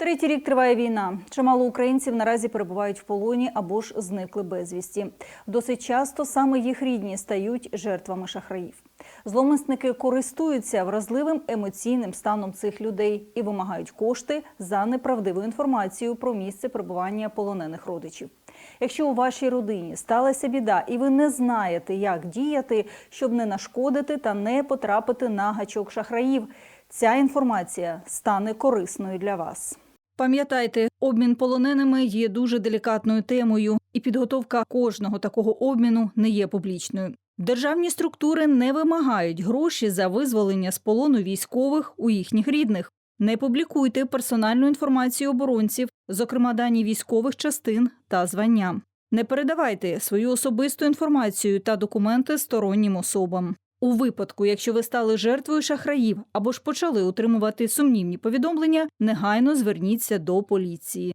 Третій рік триває війна. Чимало українців наразі перебувають в полоні або ж зникли безвісті. Досить часто саме їх рідні стають жертвами шахраїв. Зломисники користуються вразливим емоційним станом цих людей і вимагають кошти за неправдиву інформацію про місце перебування полонених родичів. Якщо у вашій родині сталася біда, і ви не знаєте, як діяти, щоб не нашкодити та не потрапити на гачок шахраїв, ця інформація стане корисною для вас. Пам'ятайте, обмін полоненими є дуже делікатною темою, і підготовка кожного такого обміну не є публічною. Державні структури не вимагають гроші за визволення з полону військових у їхніх рідних. Не публікуйте персональну інформацію оборонців, зокрема дані військових частин та звання. Не передавайте свою особисту інформацію та документи стороннім особам. У випадку, якщо ви стали жертвою шахраїв або ж почали отримувати сумнівні повідомлення, негайно зверніться до поліції.